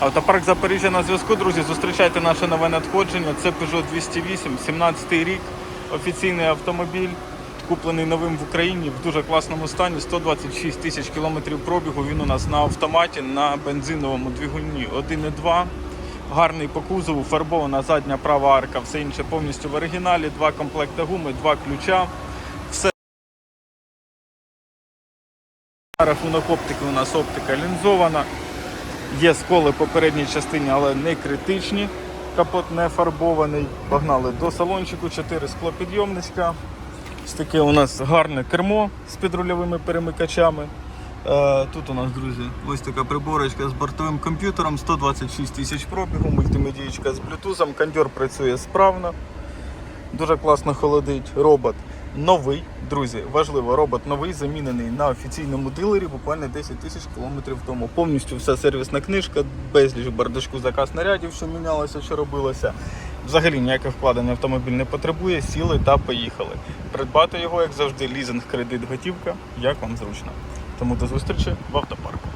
Автопарк Запоріжжя на зв'язку, друзі. Зустрічайте наше нове надходження. Це Peugeot 208, 17 рік, офіційний автомобіль, куплений новим в Україні в дуже класному стані. 126 тисяч кілометрів пробігу. Він у нас на автоматі на бензиновому двигуні 1,2. Гарний по кузову, фарбована задня права арка, все інше повністю в оригіналі. Два комплекти гуми, два ключа. Все рахунок оптики у нас оптика лінзована. Є сколи по передній частині, але не критичні. Капот не фарбований. Погнали до салончику, 4 склопідйомничка. Ось таке у нас гарне кермо з підрульовими перемикачами. Е, Тут у нас, друзі, ось така приборочка з бортовим комп'ютером, 126 тисяч пробігу, мультимедієчка з блютузом, кондьор працює справно. Дуже класно холодить. Робот новий, друзі. Важливо, робот новий, замінений на офіційному дилері буквально 10 тисяч кілометрів тому. Повністю вся сервісна книжка, безліч бардачку заказ нарядів, що мінялося, що робилося. Взагалі ніяких вкладень автомобіль не потребує, сіли та поїхали. Придбати його, як завжди, лізинг, кредит, готівка, як вам зручно. Тому до зустрічі в автопарку.